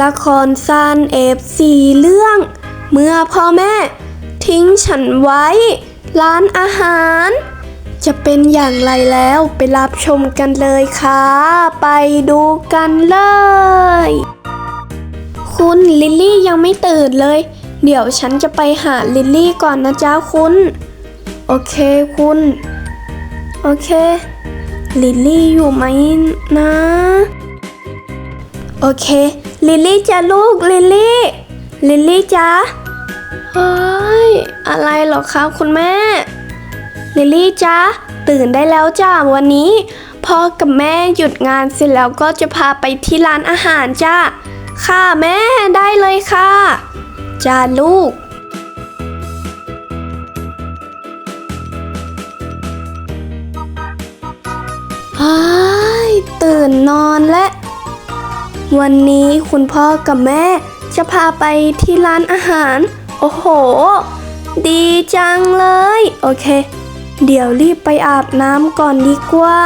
ละครสั้นเอฟซีเรื่อง เมื่อพ่อแม่ ทิ้งฉันไว้ ร้านอาหาร จะเป็นอย่างไรแล้วไปรับชมกันเลยค่ะ ไปดูกันเลย คุณลิลลี่ยังไม่ตื่นเลย เดี๋ยวฉันจะไปหาลิลลี่ก่อนนะจ๊ะคุณ โอเคคุณ โอเค ลิลลี่อยู่ไหมนะ โอเค ลิลลี่จ้ะลูก ลิลลี่ ลิลลี่จ้ะเฮ้ย อะไรเหรอคะคุณแม่ ลิลลี่จ้ะตื่นได้แล้วจ้าวันนี้พ่อกับแม่หยุดงานเสร็จแล้วก็จะพาไปที่ร้านอาหารจ้าค่ะแม่ได้เลยค่ะจ้าลูกอ้ายตื่นนอนและ วันนี้คุณพ่อกับแม่ จะพาไปที่ร้านอาหาร โอ้โห ดีจังเลย โอเค เดี๋ยวรีบไปอาบน้ำก่อนดีกว่า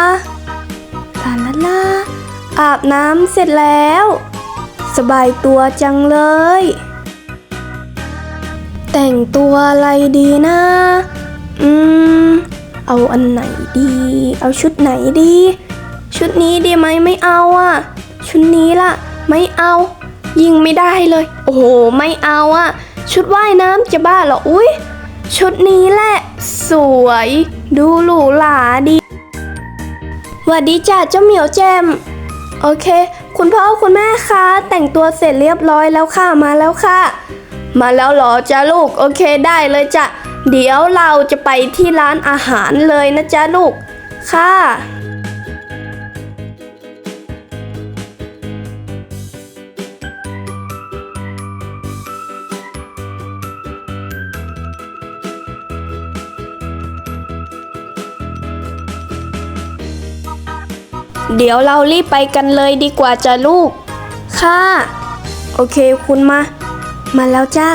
ลาลาลาอาบน้ำเสร็จแล้ว สบายตัวจังเลย แต่งตัวอะไรดีนะ อืม เอาอันไหนดี เอาชุดไหนดี ชุดนี้ดีไหมไม่เอาอะ ชุดนี้ล่ะ ไม่เอา ยิงไม่ได้เลย โอ้โห ไม่เอาอะชุดว่ายน้ำจะบ้าเหรอ อุ้ยชุดนี้แหละ สวย ดูหรูหราดีหวัดดีจ้าเจ้าเหมียวแจม โอเค คุณพ่อคุณแม่คะแต่งตัวเสร็จเรียบร้อยแล้วค่ะมาแล้วค่ะ มาแล้วเหรอจ้าลูก โอเคได้เลยจ้ะเดี๋ยวเราจะไปที่ร้านอาหารเลยนะจ๊ะลูก ค่ะ เดี๋ยวเรารีบไปกันเลยดีกว่าจ้ะลูก ค่ะ โอเคคุณมา มาแล้วจ้า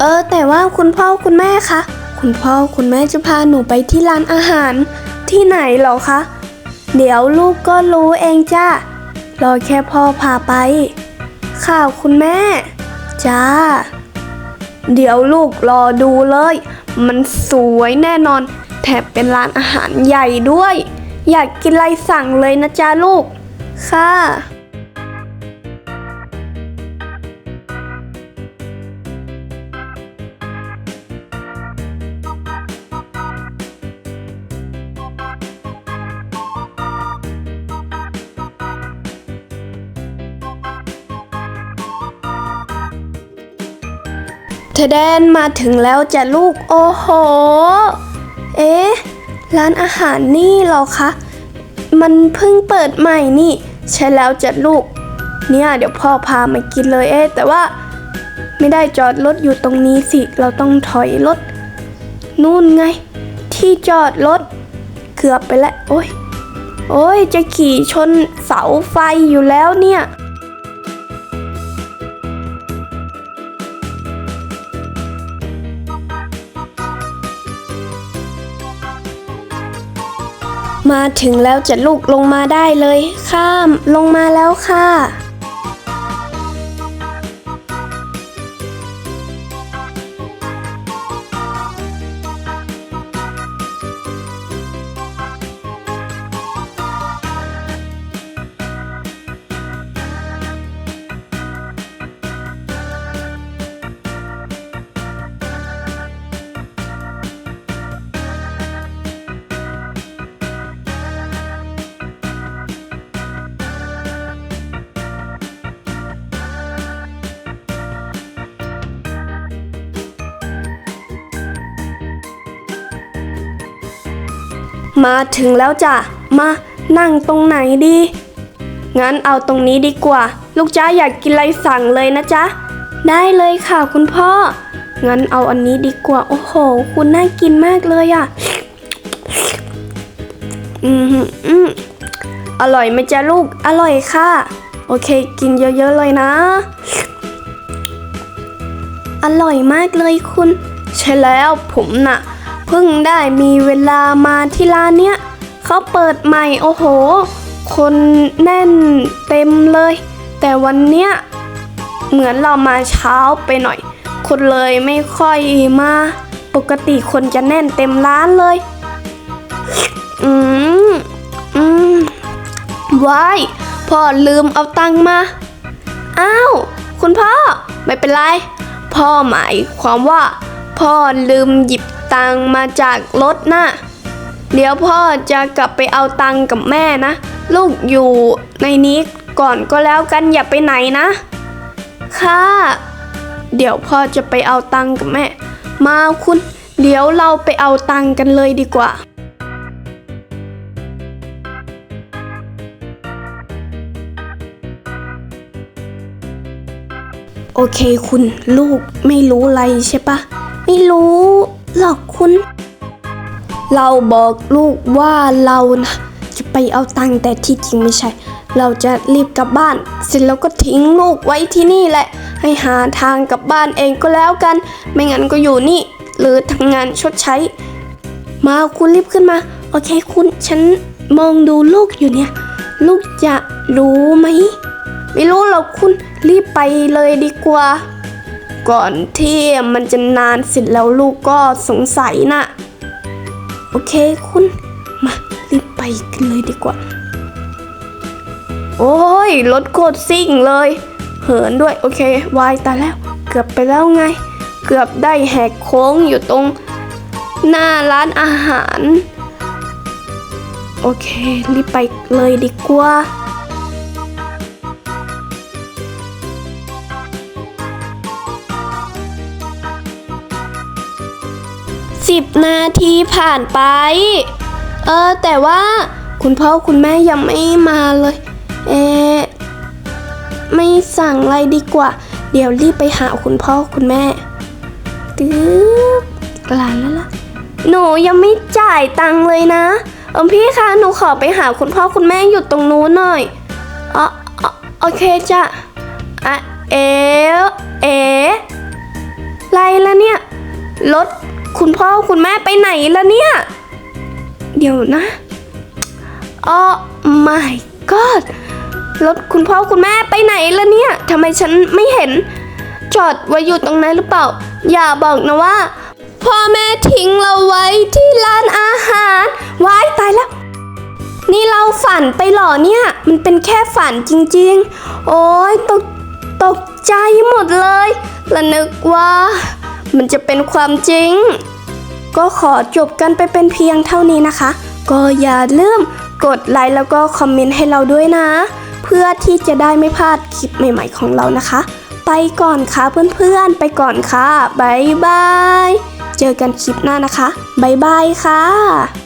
เออ แต่ว่าคุณพ่อคุณแม่คะ คุณพ่อคุณแม่จะพาหนูไปที่ร้านอาหาร ที่ไหนเหรอคะ เดี๋ยวลูกก็รู้เองจ้ารอแค่พ่อพาไป ข่าวคุณแม่ จ้า เดี๋ยวลูกรอดูเลย มันสวยแน่นอน แถมเป็นร้านอาหารใหญ่ด้วย อยากกินอะไรสั่งเลยนะจ้าลูก ค่ะ เธแดนมาถึงแล้วจ้ะลูกโอ้โห เอ๊ะ ร้านอาหารนี่หรอคะ มันเพิ่งเปิดใหม่นี่ ใช่แล้วจ้ะลูก เนี่ยเดี๋ยวพ่อพามากินเลยเอ๊ะแต่ว่าไม่ได้จอดรถอยู่ตรงนี้สิ เราต้องถอยรถนู่นไง ที่จอดรถเกือบไปแล้ว โอ้ย โอ้ย จะขี่ชนเสาไฟอยู่แล้วเนี่ย มาถึงแล้วจะลูกลงมาได้เลย ข้ามลงมาแล้วค่ะ มาถึงแล้วจ้ะ มานั่งตรงไหนดี งั้นเอาตรงนี้ดีกว่า ลูกจ้าอยากกินอะไรสั่งเลยนะจ๊ะ ได้เลยค่ะคุณพ่อ งั้นเอาอันนี้ดีกว่า โอ้โห คุณน่ากินมากเลยอะ่ะ อืมอืมอร่อยไหมจ๊ะลูก อร่อยค่ะ โอเค กินเยอะๆเลยนะ อร่อยมากเลยคุณ ใช่แล้วผมน่ะ เพิ่งได้มีเวลามาที่ร้านเนี้ยเขาเปิดใหม่โอ้โห คนแน่นเต็มเลย แต่วันเนี้ยเหมือนเรามาเช้าไปหน่อย คนเลยไม่ค่อยมา ปกติคนจะแน่นเต็มร้านเลย อืมอืมว้ายพ่อลืมเอาตังมา อ้าว คุณพ่อ ไม่เป็นไร พ่อหมายความว่า พ่อลืมหยิบตังมาจากรถนะเดี๋ยวพ่อจะกลับไปเอาตังกับแม่นะ ลูกอยู่ในนี้ก่อนก็แล้วกันอย่าไปไหนนะ ค่ะ เดี๋ยวพ่อจะไปเอาตังกับแม่ มาคุณ เดี๋ยวเราไปเอาตังกันเลยดีกว่าโอเคคุณลูกไม่รู้อะไรใช่ปะ ไม่รู้หรอกคุณ เราบอกลูกว่าเรานะจะไปเอาตังค์แต่ที่จริงไม่ใช่ เราจะรีบกลับบ้าน เสร็จแล้วก็ทิ้งลูกไว้ที่นี่แหละ ให้หาทางกลับบ้านเองก็แล้วกัน ไม่งั้นก็อยู่นี่ หรือทำงานชดใช้ มาคุณรีบขึ้นมา โอเคคุณฉันมองดูลูกอยู่เนี่ย ลูกจะรู้ไหม ไม่รู้หรอกคุณรีบไปเลยดีกว่า ก่อนที่มันจะนานเสร็จแล้วลูกก็สงสัยนะ โอเคคุณ มารีบไปกันเลยดีกว่า โอ้ยรถโคตรซิ่งเลย เหินด้วย โอเควายตายแล้ว เกือบไปแล้วไง เกือบได้แหกโค้งอยู่ตรง หน้าร้านอาหาร โอเค รีบไปเลยดีกว่า สิบนาทีผ่านไป เออ แต่ว่าคุณพ่อคุณแม่ยังไม่มาเลย เอไม่สั่งอะไรดีกว่า เดี๋ยวรีบไปหาคุณพ่อคุณแม่ตึ๊บลาแล้วล่ะ หนูยังไม่จ่ายตังค์เลยนะ เออพี่คะ หนูขอไปหาคุณพ่อคุณแม่อยู่ตรงนู้นหน่อยอ๋ออ๋อโอเคจ้ะอะเอ๋เอ๋ไรละเนี่ย รถ คุณพ่อคุณแม่ไปไหนละเนี่ย เดี๋ยวนะอ๋อ my god รถคุณพ่อคุณแม่ไปไหนละเนี่ยทำไมฉันไม่เห็น จอดไว้อยู่ตรงนั้นหรือเปล่า อย่าบอกนะว่า พ่อแม่ทิ้งเราไว้ที่ร้านอาหารว้ายตายแล้ว นี่เราฝันไปหรอเนี่ย มันเป็นแค่ฝันจริง ๆ โอ้ยตกตกใจหมดเลยและนึกว่า มันจะเป็นความจริง ก็ขอจบกันไปเป็นเพียงเท่านี้นะคะ ก็อย่าลืมกดไลค์แล้วก็คอมเมนต์ให้เราด้วยนะ เพื่อที่จะได้ไม่พลาดคลิปใหม่ ๆของเรานะคะ ไปก่อนค่ะเพื่อนๆ ไปก่อนค่ะบ๊ายบาย เจอกันคลิปหน้านะคะบ๊ายบายค่ะ